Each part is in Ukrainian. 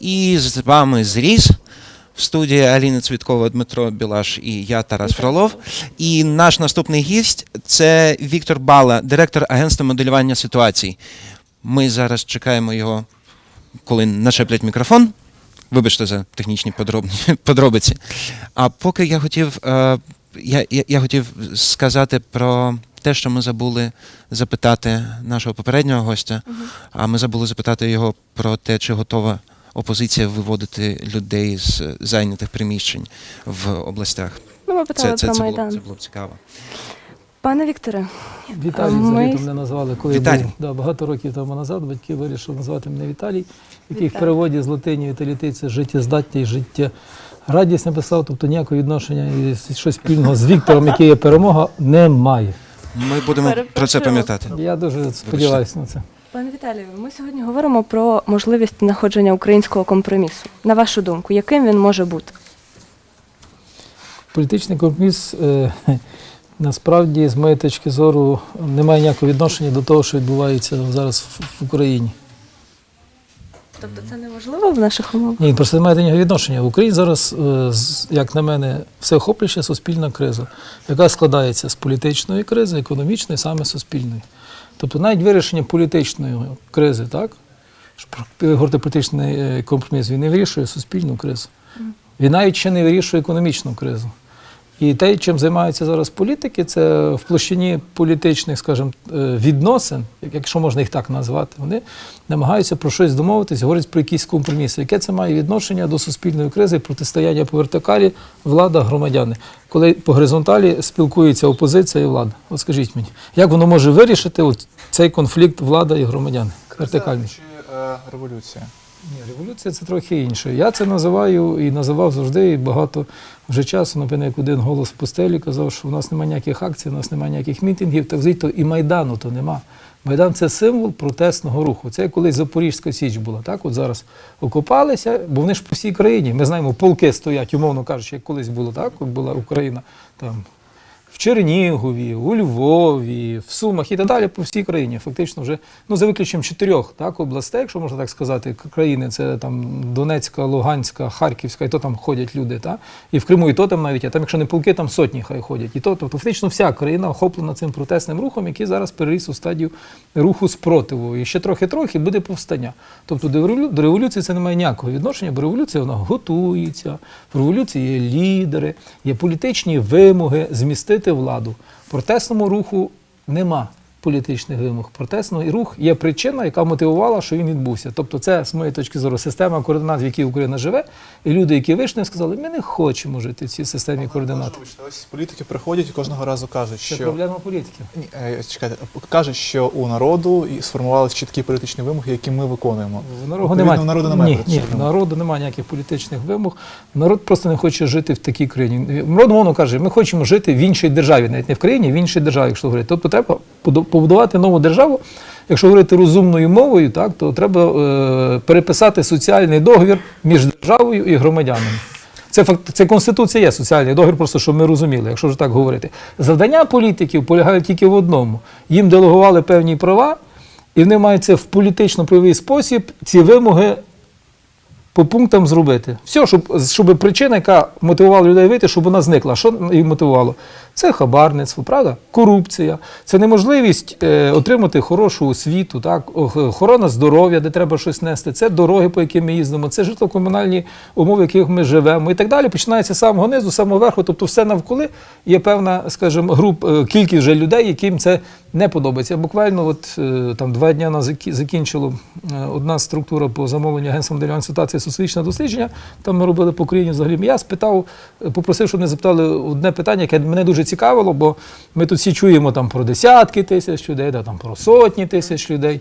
І з вами зріс в студії Аліна Цвіткова, Дмитро Білаш і я Тарас Фролов. І наш наступний гість це Віктор Бала, директор агентства моделювання ситуацій. Ми зараз чекаємо його, коли нашеплять мікрофон. Вибачте за технічні подробиці. А поки я хотів, е, я, я, я хотів сказати про те, що ми забули запитати нашого попереднього гостя. А ми забули запитати його про те, чи готова опозиція виводити людей з зайнятих приміщень в областях. Ну, ми питали Це, це, про це, було, це було б цікаво. Пане Вікторе, Віталій Ми- взагалі мене назвали, коли Віталій. був да, багато років тому назад. Батьки вирішили назвати мене Віталій, який в переводі з латині віталітей це життєздатність, життя. Радість написав, тобто ніякого відношення і щось спільного з Віктором, який є перемога, немає. Ми будемо про це пам'ятати. Я дуже сподіваюся на це. Пане Віталію, ми сьогодні говоримо про можливість знаходження українського компромісу. На вашу думку, яким він може бути? Політичний компроміс е, насправді, з моєї точки зору, не має ніякого відношення до того, що відбувається зараз в, Україні. Тобто це неможливо в наших умовах? Ні, просто немає до нього відношення. В Україні зараз, е, як на мене, всеохоплююча суспільна криза, яка складається з політичної кризи, економічної, саме суспільної. Тобто навіть вирішення політичної кризи, так? щоб говорити політичний е, компроміс, він не вирішує суспільну кризу. Він навіть ще не вирішує економічну кризу. І те, чим займаються зараз політики, це в площині політичних, скажімо, е, відносин, якщо можна їх так назвати, вони намагаються про щось домовитись, говорять про якісь компроміси. Яке це має відношення до суспільної кризи, протистояння по вертикалі, влада, громадяни, коли по горизонталі спілкується опозиція і влада. От скажіть мені, як воно може вирішити от цей конфлікт влада і громадяни? Вертикальний. Чи е, революція? Ні, революція це трохи інше. Я це називаю і називав завжди, і багато вже часу, напевно, як один голос в пустелі казав, що у нас немає ніяких акцій, у нас немає ніяких мітингів, так звідти і Майдану то нема. Майдан це символ протестного руху. Це колись Запорізька Січ була. Так, от зараз окопалися, бо вони ж по всій країні. Ми знаємо, полки стоять, умовно кажучи, як колись було, так, от була Україна там. В Чернігові, у Львові, в Сумах і так далі по всій країні. Фактично вже ну за виключенням чотирьох так областей, якщо можна так сказати, країни це там Донецька, Луганська, Харківська, і то там ходять люди. Та? І в Криму, і то там навіть, а там, якщо не полки, там сотні хай ходять. І то, тобто фактично вся країна охоплена цим протестним рухом, який зараз переріс у стадію руху спротиву. І ще трохи-трохи буде повстання. Тобто до революції це не має ніякого відношення, бо революція вона готується. В революції є лідери, є політичні вимоги змістити владу. В протестному руху нема політичних вимог. Протестний рух є причина, яка мотивувала, що він відбувся. Тобто, це, з моєї точки зору, система координат, в якій Україна живе, і люди, які вийшли, сказали, ми не хочемо жити в цій системі координат. Ось політики приходять і кожного разу кажуть, Це що проблема політиків. Ні, е, чекайте, кажуть, що у народу і сформувалися чіткі політичні вимоги, які ми виконуємо. Народу немає, народу немає ні, ні, народу немає ніяких політичних вимог. Народ просто не хоче жити в такій країні. Народ, мовно каже, ми хочемо жити в іншій державі, навіть не в країні, в іншій державі, якщо говорити. Тобто треба побудувати нову державу. Якщо говорити розумною мовою, так, то треба е, переписати соціальний договір між державою і громадянами. Це факт, це конституція є соціальний договір, просто щоб ми розуміли, якщо вже так говорити. Завдання політиків полягає тільки в одному: їм делегували певні права, і вони мають це в політично-правовий спосіб ці вимоги по пунктам зробити. Все, щоб, щоб причина, яка мотивувала людей вийти, щоб вона зникла. Що їх мотивувало? Це хабарництво, правда? Корупція, це неможливість е, отримати хорошу освіту, так? охорона здоров'я, де треба щось нести, це дороги, по яким ми їздимо, це житлово-комунальні умови, в яких ми живемо і так далі. Починається з самого низу, самого верху, тобто все навколи є певна, скажімо, груп, е, кількість вже людей, яким це не подобається. Буквально от е, там два дні закі- закінчило е, одна структура по замовленню агентства моделювання ситуації соціологічне дослідження. Там ми робили по країні взагалі. Я спитав, е, попросив, щоб вони запитали одне питання, яке мене дуже цікавило, бо ми тут всі чуємо там про десятки тисяч людей, да, там про сотні тисяч людей.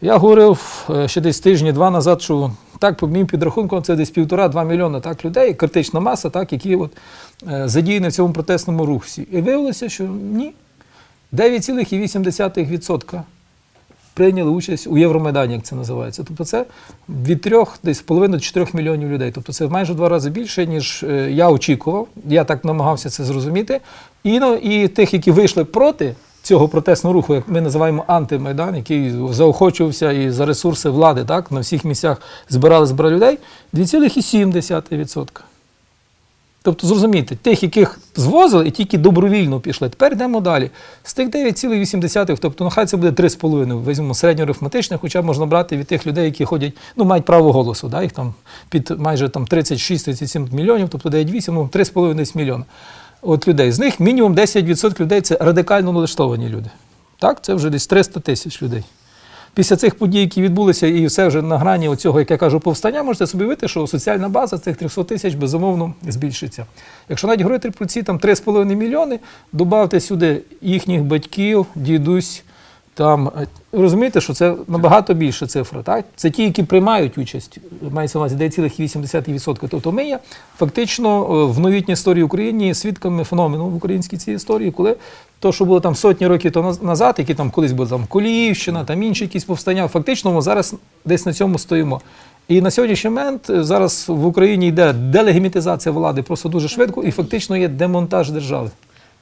Я говорив е, ще десь тижні-два назад, що так, по моїм підрахункам, це десь півтора-два мільйона так, людей, критична маса, так, які от, е, задіяні в цьому протестному руху. І виявилося, що ні. 9,8% прийняли участь у Євромайдані, як це називається. Тобто це від 3 десь половини до 4 мільйонів людей. Тобто це майже в два рази більше, ніж е, я очікував. Я так намагався це зрозуміти. І, ну, і тих, які вийшли проти цього протестного руху, як ми називаємо антимайдан, який заохочувався і за ресурси влади, так, на всіх місцях збирали збирали людей, 2,7%. Тобто, зрозумійте, тих, яких звозили, і тільки добровільно пішли. Тепер йдемо далі. З тих 9,8, тобто, ну хай це буде 3,5, візьмемо середньоарифметичне, хоча можна брати від тих людей, які ходять, ну, мають право голосу, да, їх там під майже там 36-37 мільйонів, тобто 9,8, ну, 3,5 мільйона. От людей. З них мінімум 10% людей це радикально налаштовані люди. Так, це вже десь 300 тисяч людей. Після цих подій, які відбулися, і все вже на грані оцього, як я кажу, повстання, можете собі уявити, що соціальна база цих 300 тисяч безумовно збільшиться. Якщо навіть говорити про ці там 3,5 мільйони, додавте сюди їхніх батьків, дідусь. Там е, розумієте, що це набагато більша цифра. Так? Це ті, які приймають участь, мається на увазі 9,8%. Тобто ми є фактично е, в новітній історії України свідками феномену в українській цій історії, коли то, що було там сотні років тому назад, які там колись були там Коліївщина, там інші якісь повстання, фактично ми зараз десь на цьому стоїмо. І на сьогоднішній момент е, зараз в Україні йде делегімітизація влади просто дуже швидко, і фактично є демонтаж держави.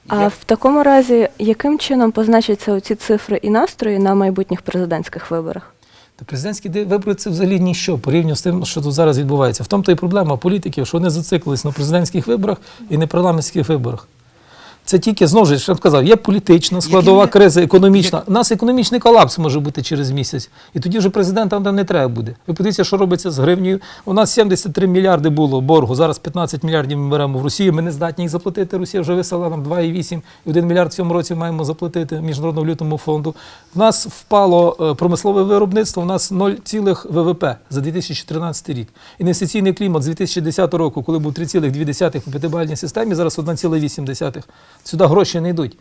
А в такому разі, яким чином позначаться ці цифри і настрої на майбутніх президентських виборах? Та президентські вибори це взагалі ніщо порівняно з тим, що тут зараз відбувається. В тому то і проблема політиків, що вони зациклились на президентських виборах і на парламентських виборах. Це тільки знову ж, я сказав, є політична складова Яким- криза, економічна. У нас економічний колапс може бути через місяць, і тоді вже президента там не треба буде. Ви подивіться, що робиться з гривнею. У нас 73 мільярди було боргу. Зараз 15 мільярдів ми беремо в Росію. Ми не здатні їх заплатити. Росія вже вислала нам 2,8 і 1 мільярд в цьому році маємо заплатити міжнародному валютному фонду. В нас впало е, промислове виробництво. У нас 0, ВВП за 2014 рік. Інвестиційний клімат з 2010 року, коли був 3,2 у п'ятибальній системі, зараз 1,8. Сюди гроші не йдуть.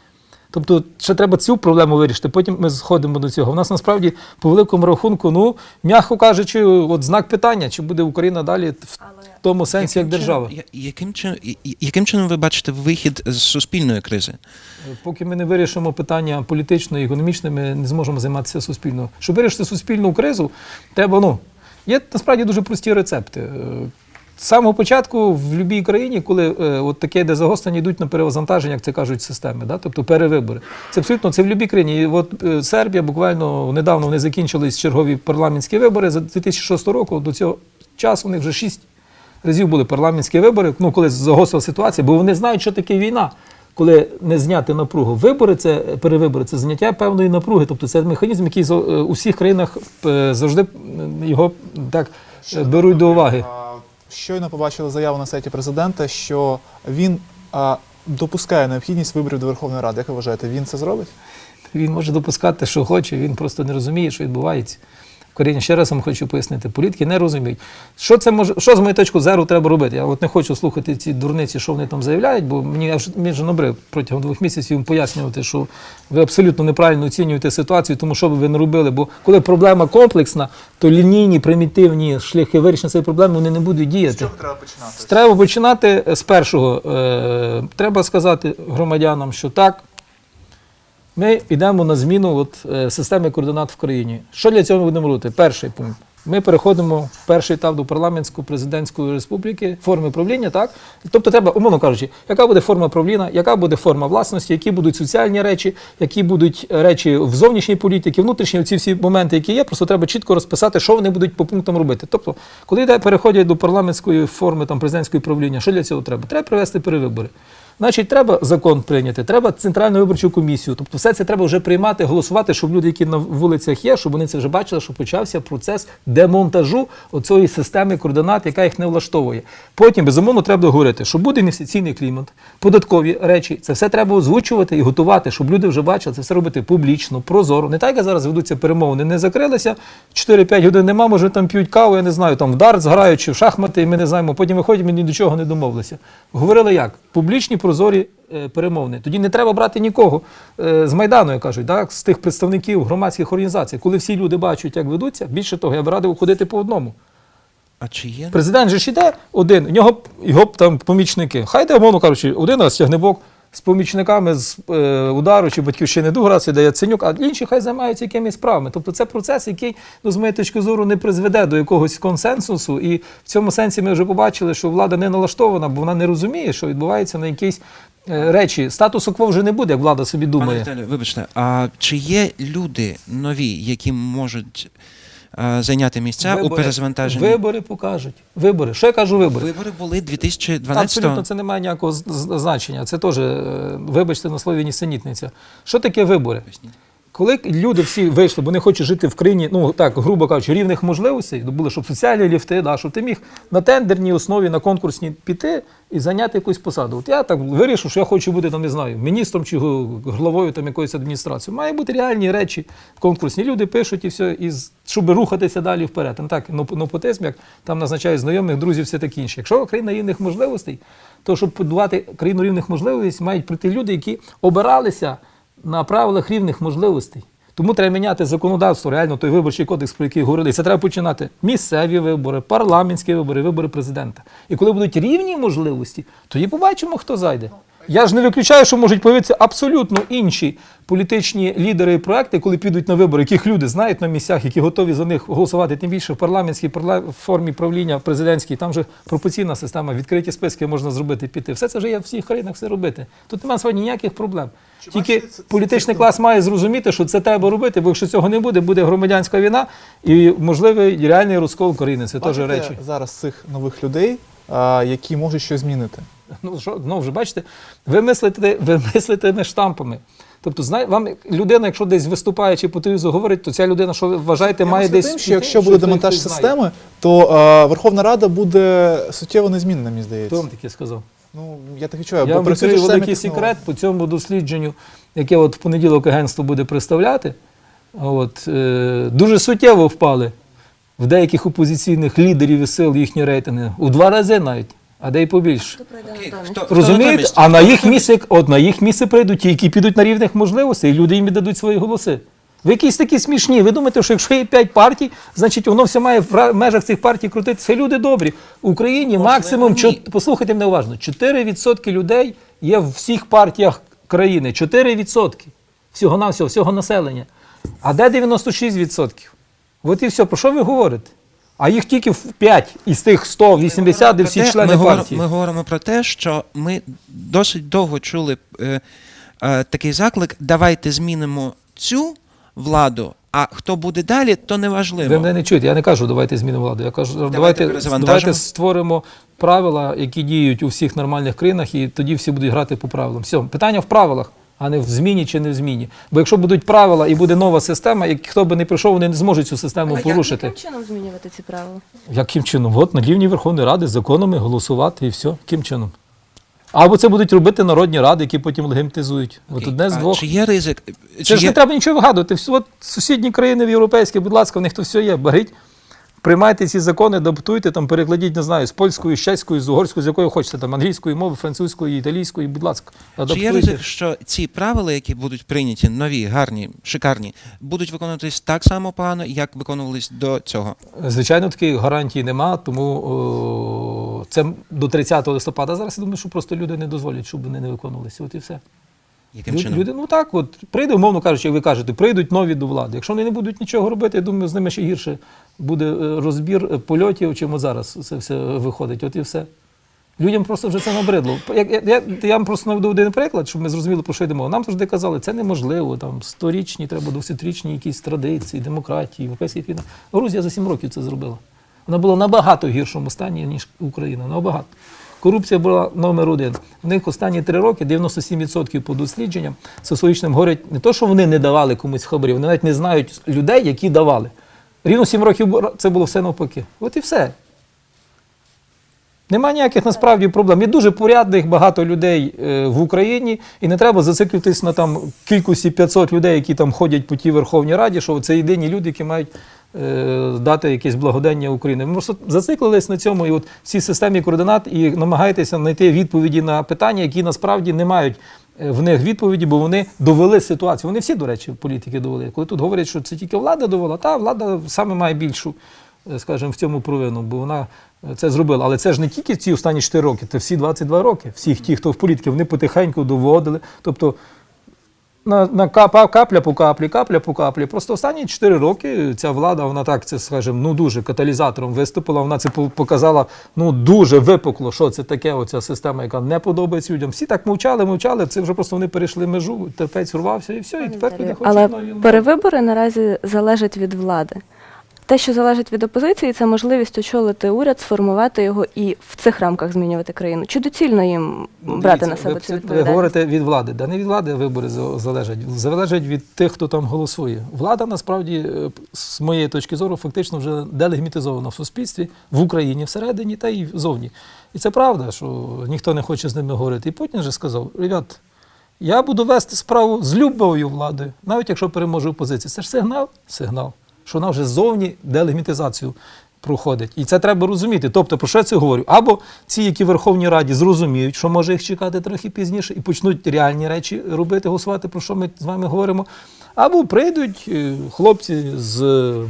Тобто, ще треба цю проблему вирішити, потім ми сходимо до цього. У нас насправді по великому рахунку, ну, м'яко кажучи, от знак питання, чи буде Україна далі в тому сенсі, як держава. чином- Яким чином, яким чином ви бачите вихід з суспільної кризи? Поки ми не вирішимо питання політично і економічне, ми не зможемо займатися суспільно. Щоб вирішити суспільну кризу, треба, ну, є насправді дуже прості рецепти. Самого початку в будь-якій країні, коли е, от таке де загострення йдуть на перевантаження, як це кажуть, системи, да? тобто перевибори. Це абсолютно це в будь-якій країні. І от е, Сербія буквально недавно вони закінчились чергові парламентські вибори за 2006 року. До цього часу них вже шість разів були парламентські вибори, ну коли загострила ситуація, бо вони знають, що таке війна. Коли не зняти напругу. Вибори це перевибори, це зняття певної напруги. Тобто це механізм, який е, у всіх країнах е, завжди його так е, беруть до уваги. Щойно побачили заяву на сайті президента, що він а, допускає необхідність виборів до Верховної Ради. Як ви вважаєте, він це зробить? Він може допускати, що хоче, він просто не розуміє, що відбувається. Коріння, ще раз вам хочу пояснити, політики не розуміють. Що це може, що з моєї точки зору треба робити? Я от не хочу слухати ці дурниці, що вони там заявляють, бо мені я вже мені вже набрив протягом двох місяців їм пояснювати, що ви абсолютно неправильно оцінюєте ситуацію, тому що би ви не робили. Бо коли проблема комплексна, то лінійні, примітивні шляхи вирішення цієї проблеми вони не будуть діяти. треба починати? Треба починати з першого. Е, треба сказати громадянам, що так, ми йдемо на зміну от, е, системи координат в країні. Що для цього ми будемо робити? Перший пункт. Ми переходимо в перший етап до парламентської президентської республіки, форми правління, так? Тобто треба, умовно кажучи, яка буде форма правління, яка буде форма власності, які будуть соціальні речі, які будуть речі в зовнішній політиці, внутрішні, ці всі моменти, які є, просто треба чітко розписати, що вони будуть по пунктам робити. Тобто, коли йде переходять до парламентської форми там, президентської правління, що для цього треба? Треба провести перевибори. Значить, треба закон прийняти, треба центральну виборчу комісію. Тобто, все це треба вже приймати, голосувати, щоб люди, які на вулицях є, щоб вони це вже бачили, що почався процес демонтажу оцієї системи координат, яка їх не влаштовує. Потім, безумовно, треба говорити, що буде інвестиційний клімат, податкові речі. Це все треба озвучувати і готувати, щоб люди вже бачили, це все робити публічно, прозоро. Не так, як зараз ведуться перемовини, не закрилися, 4-5 годин нема, може там п'ють каву, я не знаю, там в дартс грають чи в шахмати, і ми не знаємо. Потім виходимо і ні до чого не домовилися. Говорили як? Публічні прозорі прозорі е, перемовини. Тоді не треба брати нікого е, з Майдану, як кажуть, так, з тих представників громадських організацій. Коли всі люди бачать, як ведуться, більше того, я б радив ходити по одному. А чи є? Президент же ж іде один, у нього його там помічники. Хай де, умовно кажучи, один раз тягнебок з помічниками з е, удару чи батьківщини Дуграці, де Яценюк, а інші хай займаються якимись справами. Тобто це процес, який, ну, з моєї точки зору, не призведе до якогось консенсусу. І в цьому сенсі ми вже побачили, що влада не налаштована, бо вона не розуміє, що відбувається на якісь е, речі. Статусу кво вже не буде, як влада собі Пане думає. Віталію, вибачте, а чи є люди нові, які можуть зайняти місця у перезвантаженні? вибори покажуть. Вибори. Що я кажу вибори? Вибори були 2012 Абсолютно це не має ніякого значення. Це теж, е, вибачте, на слові нісенітниця. Що таке вибори? Коли люди всі вийшли, бо не хочуть жити в країні, ну так, грубо кажучи, рівних можливостей, ну, були, щоб соціальні ліфти, да, щоб ти міг на тендерній основі, на конкурсній піти і зайняти якусь посаду. От я так вирішив, що я хочу бути там, не знаю, міністром чи го- главою там якоїсь адміністрації. Має бути реальні речі конкурсні. Люди пишуть і все, і щоб рухатися далі вперед. А так, ну, непотизм, як там назначають знайомих, друзів, все таке інше. Якщо країна рівних можливостей, то щоб будувати країну рівних можливостей, мають прийти люди, які обиралися на правилах рівних можливостей. Тому треба міняти законодавство, реально той виборчий кодекс, про який говорили. Це треба починати місцеві вибори, парламентські вибори, вибори президента. І коли будуть рівні можливості, тоді побачимо, хто зайде. Я ж не виключаю, що можуть появитися абсолютно інші політичні лідери і проекти, коли підуть на вибори, яких люди знають на місцях, які готові за них голосувати. Тим більше в парламентській формі правління президентській, там же пропорційна система, відкриті списки можна зробити, піти. Все це вже є в всіх країнах все робити. Тут немає сьогодні ніяких проблем. Тільки бачите, це- політичний клас має зрозуміти, що це треба робити, бо якщо цього не буде, буде громадянська війна і можливий реальний розкол України. Це теж речі. зараз цих нових людей, які можуть щось змінити. Ну що ну вже бачите, ви мислите, ви мислите не штампами. Тобто, знає, вам людина, якщо десь виступає чи по телевізору говорить, то ця людина, що ви вважаєте, має десь. тим, що якщо буде демонтаж системи, то а, Верховна Рада буде суттєво незмінна, мені Хто здається. вам таке сказав? Ну я так відчуваю, Я бо вам відкрию великий секрет по цьому дослідженню, яке от в понеділок агентство буде представляти. От, е, дуже суттєво впали в деяких опозиційних лідерів і сил їхні рейтинги. У два рази навіть, а де й побільше. Окей, хто- хто Розумієте? А на їх місце, от на їх місце прийдуть ті, які підуть на рівних можливостей, і люди їм віддадуть свої голоси. Ви якісь такі смішні. Ви думаєте, що якщо є п'ять партій, значить воно все має в ра- межах цих партій крутитися. Це люди добрі. В Україні максимум, ні. чот- послухайте мене уважно, 4% людей є в всіх партіях країни. 4% всього навсього всього населення. А де 96%? От і все. Про що ви говорите? А їх тільки в 5 із тих 180, де всі члени ми, партії. ми говоримо про те, що ми досить довго чули е, е, такий заклик: давайте змінимо цю владу, а хто буде далі, то не важливо. Ви мене не чуєте, я не кажу, давайте змінимо владу. Я кажу, давайте, перезавантажимо. давайте створимо правила, які діють у всіх нормальних країнах, і тоді всі будуть грати по правилам. Все, питання в правилах, а не в зміні чи не в зміні. Бо якщо будуть правила і буде нова система, і хто би не прийшов, вони не зможуть цю систему порушити. Яким чином змінювати ці правила? Яким чином? От на рівні Верховної Ради законами голосувати і все. Яким чином? Або це будуть робити народні ради, які потім легімтизують. От одне з а двох. Чи є ризик? Це чи ж є... не треба нічого вигадувати. От сусідні країни в європейські, будь ласка, в них то все є. Беріть, приймайте ці закони, адаптуйте, там, перекладіть, не знаю, з польської, з чеської, з угорської, з якої хочете, там, англійської мови, французької, італійської, будь ласка, Чи є адаптуйте. ризик, що ці правила, які будуть прийняті, нові, гарні, шикарні, будуть виконуватись так само погано, як виконувались до цього? Звичайно, таких гарантій нема, тому о, це до 30 листопада. Зараз я думаю, що просто люди не дозволять, щоб вони не виконувалися. От і все. Яким чином? Люди, ну так, от прийде, умовно кажучи, як ви кажете, прийдуть нові до влади. Якщо вони не будуть нічого робити, я думаю, з ними ще гірше буде е, розбір е, польотів, от зараз це все виходить. От і все. Людям просто вже це набридло. Я, я, я, вам просто наведу один приклад, щоб ми зрозуміли, про що йдемо. Нам завжди казали, це неможливо, там сторічні, треба двохсотрічні якісь традиції, демократії, європейська війна. Грузія за сім років це зробила. Вона була набагато гіршому стані, ніж Україна. Набагато. Корупція була номер один. В них останні три роки 97% по дослідженням соціологічним говорять не то, що вони не давали комусь хабарів, вони навіть не знають людей, які давали. Рівно 7 років це було все навпаки. От і все. Нема ніяких насправді проблем. Є дуже порядних багато людей е, в Україні, і не треба зациклюватись на там кількості 500 людей, які там ходять по тій Верховній Раді, що це єдині люди, які мають е, дати якесь благодення Україні. Ми просто зациклились на цьому, і от в системі координат і намагаєтеся знайти відповіді на питання, які насправді не мають в них відповіді, бо вони довели ситуацію. Вони всі, до речі, політики довели. Коли тут говорять, що це тільки влада довела, та влада саме має більшу, е, скажімо, в цьому провину, бо вона е, це зробила. Але це ж не тільки ці останні 4 роки, це всі 22 роки. Всіх ті, хто в політиці, вони потихеньку доводили. Тобто на, на капа, капля по каплі, капля по каплі. Просто останні 4 роки ця влада, вона так це, скажімо, ну дуже каталізатором виступила. Вона це показала ну дуже випукло, що це таке, оця система, яка не подобається людям. Всі так мовчали, мовчали. Це вже просто вони перейшли межу, терпець урвався і все. І тепер люди хочуть Але нові- перевибори наразі залежать від влади. Те, що залежить від опозиції, це можливість очолити уряд, сформувати його і в цих рамках змінювати країну. Чи доцільно їм брати дивіться, на себе ви, цю це- ви говорите від влади. Да не від влади вибори залежать. Залежать від тих, хто там голосує. Влада насправді, е, з моєї точки зору, фактично вже делегімітизована в суспільстві в Україні всередині та й зовні. І це правда, що ніхто не хоче з ними говорити. І Путін же сказав: ребят, я буду вести справу з любов'ю владою, навіть якщо переможе опозиція. Це ж сигнал, сигнал, що вона вже ззовні делегмітизацію проходить. І це треба розуміти. Тобто, про що я це говорю? Або ці, які в Верховній Раді зрозуміють, що може їх чекати трохи пізніше, і почнуть реальні речі робити, голосувати, про що ми з вами говоримо. Або прийдуть е, хлопці з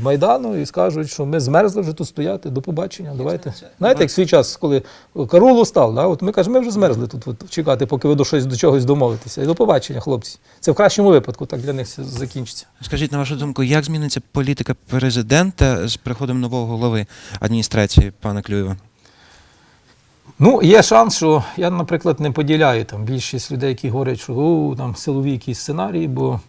Майдану і скажуть, що ми змерзли вже тут стояти, до побачення. Давайте. Знаєте, як свій час, коли Карулу став, да? от ми кажемо, ми вже змерзли тут от, чекати, поки ви до щось до чогось домовитеся. І до побачення, хлопці. Це в кращому випадку, так для них все закінчиться. Скажіть, на вашу думку, як зміниться політика президента з приходом нового голови адміністрації пана Клюєва? Ну, є шанс, що я, наприклад, не поділяю там більшість людей, які говорять, що «О, там силові якісь сценарії, бо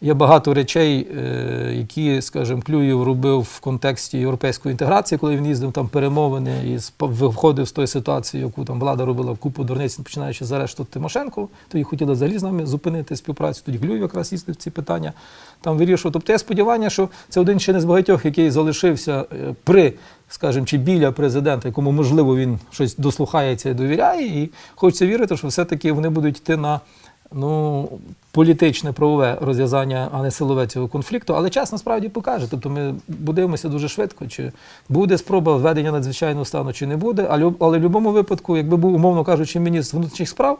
є багато речей, е, які, скажімо, Клюєв робив в контексті європейської інтеграції, коли він їздив там перемовини і виходив з тої ситуації, яку там влада робила купу дурниць, починаючи з арешту Тимошенко, тоді хотіли взагалі з нами зупинити співпрацю. Тоді Клюєв якраз їздив ці питання там вирішував. Тобто є сподівання, що це один ще не з багатьох, який залишився е, при, скажімо, чи біля президента, якому можливо він щось дослухається і довіряє, і хочеться вірити, що все-таки вони будуть йти на ну, політичне правове розв'язання, а не силове цього конфлікту. Але час насправді покаже. Тобто ми будемося дуже швидко, чи буде спроба введення надзвичайного стану, чи не буде. Але, але в будь-якому випадку, якби був, умовно кажучи, міністр внутрішніх справ,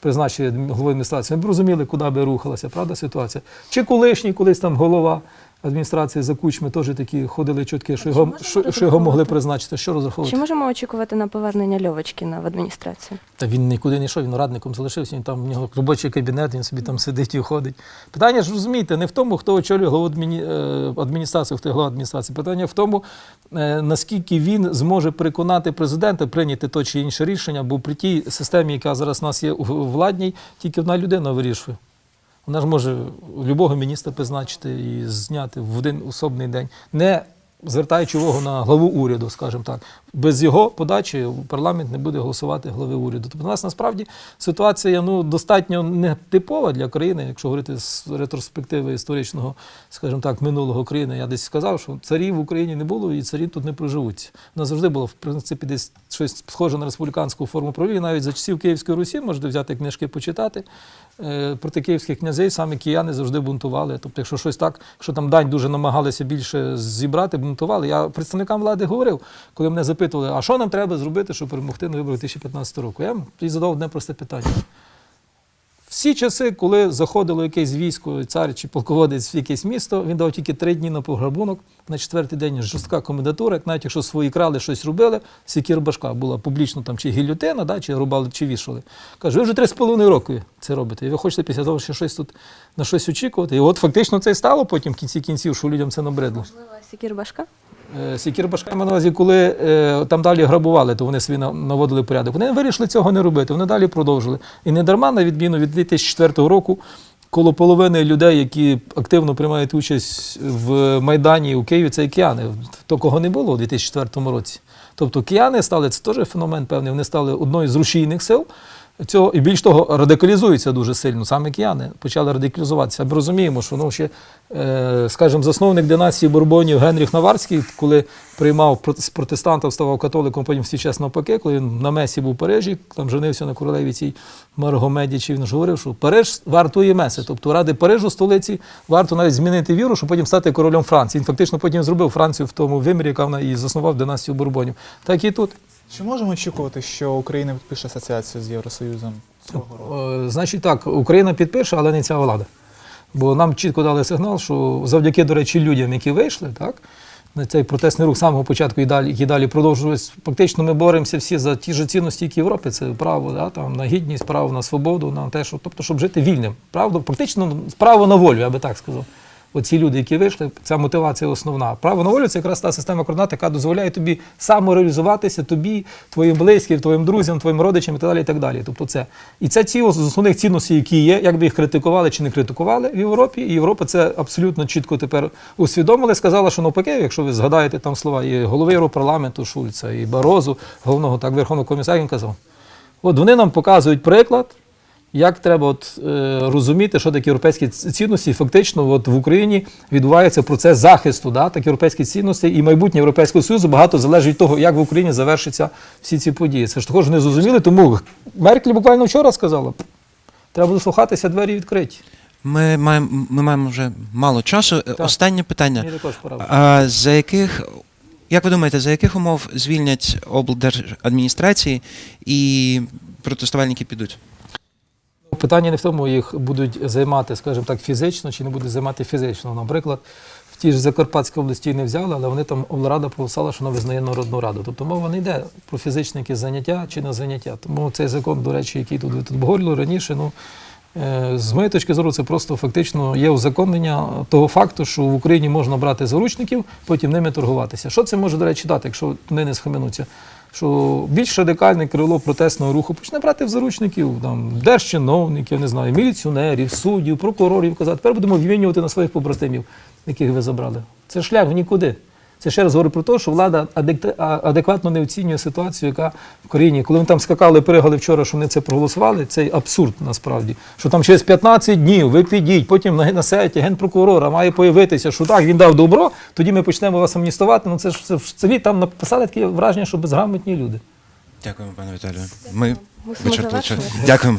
Призначення голови адміністрації, ми б розуміли, куди би рухалася, правда, ситуація. Чи колишній колись там голова адміністрації за кучми теж такі ходили чутки, що його, що, що його могли призначити. Що розраховувати? Чи можемо очікувати на повернення Льовочкіна в адміністрацію? Та він нікуди не йшов, він радником залишився, він там в нього робочий кабінет, він собі там сидить і ходить. Питання ж розумієте, не в тому, хто очолює голову адміні... е, адміністрацію, хто голова адміністрації. Питання в тому, е, наскільки він зможе переконати президента прийняти то чи інше рішення, бо при тій системі, яка зараз у нас є у владній, тільки одна людина вирішує. Вона ж може любого міністра призначити і зняти в один особний день, не звертаючи увагу на главу уряду, скажімо так. Без його подачі парламент не буде голосувати глави уряду. Тобто у нас насправді ситуація ну, достатньо нетипова для країни, якщо говорити з ретроспективи історичного, скажімо так, минулого країни. Я десь сказав, що царів в Україні не було і царі тут не проживуться. У нас завжди було в принципі десь щось схоже на республіканську форму правління. Навіть за часів Київської Русі можете взяти книжки почитати. Е, Проти київських князей саме кияни завжди бунтували. Тобто, якщо щось так, якщо там дань дуже намагалися більше зібрати, бунтували. Я представникам влади говорив, коли мене запитували, а що нам треба зробити, щоб перемогти на виборах 2015 року. Я їм задав одне просте питання. Всі часи, коли заходило якесь військо, цар чи полководець в якесь місто, він дав тільки три дні на пограбунок. На четвертий день жорстка комендатура, як навіть якщо свої крали щось робили, сікір башка була публічно там чи гільотина, да, чи рубали, чи вішали. Каже, ви вже три з половиною роки це робите. І ви хочете після того ще щось тут на щось очікувати. І от фактично це і стало потім в кінці кінців, що людям це набридло. Можливо, Сікір Башка? Е, Сікір Башка на увазі, коли е, там далі грабували, то вони на- наводили порядок. Вони вирішили цього не робити, вони далі продовжили. І не дарма, на відміну від 2004 року, коло половини людей, які активно приймають участь в Майдані у Києві, це і кияни. То, не було у 2004 році. Тобто кияни стали, це теж феномен певний, вони стали одною з рушійних сил цього і більш того, радикалізуються дуже сильно. Саме кияни почали радикалізуватися. Ми розуміємо, що ну, ще, е, скажімо, засновник династії Бурбонів Генріх Наварський, коли приймав з протестантів, ставав католиком, потім всі час навпаки, коли він на Месі був у Парижі, там женився на королеві цій Марго Медічі, він ж говорив, що Париж вартує Меси. Тобто ради Парижу, столиці, варто навіть змінити віру, щоб потім стати королем Франції. Він фактично потім зробив Францію в тому вимірі, яка вона і заснував династію Бурбонів. Так і тут. Чи можемо очікувати, що Україна підпише асоціацію з Євросоюзом цього року? Е, Значить так, Україна підпише, але не ця влада. Бо нам чітко дали сигнал, що завдяки, до речі, людям, які вийшли, так, на цей протестний рух з самого початку і далі, і далі продовжується. Фактично ми боремося всі за ті ж цінності, які в Європі. Це право да, там, на гідність, право на свободу, на те, що, тобто, щоб жити вільним. Правда, практично право на волю, я би так сказав. Оці люди, які вийшли, ця мотивація основна. Право на волю це якраз та система координат, яка дозволяє тобі самореалізуватися, тобі, твоїм близьким, твоїм друзям, твоїм родичам і так далі. І так далі. Тобто це. І це ці з основних цінностей, які є, як би їх критикували чи не критикували в Європі. І Європа це абсолютно чітко тепер усвідомила. Сказала, що навпаки, якщо ви згадаєте там слова і голови Європарламенту Шульца, і Барозу, головного так верховного комісаря, він казав. От вони нам показують приклад, як треба от, е, розуміти, що такі європейські цінності. Фактично, от в Україні відбувається процес захисту да, так, європейських цінностей, і майбутнє Європейського Союзу багато залежить від того, як в Україні завершаться всі ці події. Це ж також не зрозуміли, тому Меркель буквально вчора сказала, треба дослухатися, двері відкриті. Ми маємо, ми маємо вже мало часу. Е, Останнє питання. Мені також пора. А за яких, як ви думаєте, за яких умов звільнять облдержадміністрації і протестувальники підуть? Питання не в тому, їх будуть займати, скажімо так, фізично чи не будуть займати фізично. Наприклад, в тій ж Закарпатській області не взяли, але вони там облрада проголосувала, що вона визнає народну раду. Тобто мова не йде про фізичне якесь заняття чи не заняття. Тому цей закон, до речі, який тут тут обговорювали раніше, ну. е, З моєї точки зору, це просто фактично є узаконення того факту, що в Україні можна брати заручників, потім ними торгуватися. Що це може, до речі, дати, якщо вони не схаменуться? Що більш радикальне крило протестного руху почне брати в заручників там, держчиновників, не знаю, міліціонерів, суддів, прокурорів, казати, тепер будемо вмінювати на своїх побратимів, яких ви забрали. Це шлях в нікуди. Це ще раз говорю про те, що влада адекватно не оцінює ситуацію, яка в країні. Коли вони там скакали, перегали вчора, що вони це проголосували, це абсурд насправді. Що там через 15 днів ви підіть, потім на, на сайті генпрокурора має появитися, що так, він дав добро, тоді ми почнемо вас амністувати. Ну це ж це, це там написали таке враження, що безграмотні люди. Дякуємо, пане Віталію. Ми вичерпали час. Дякуємо.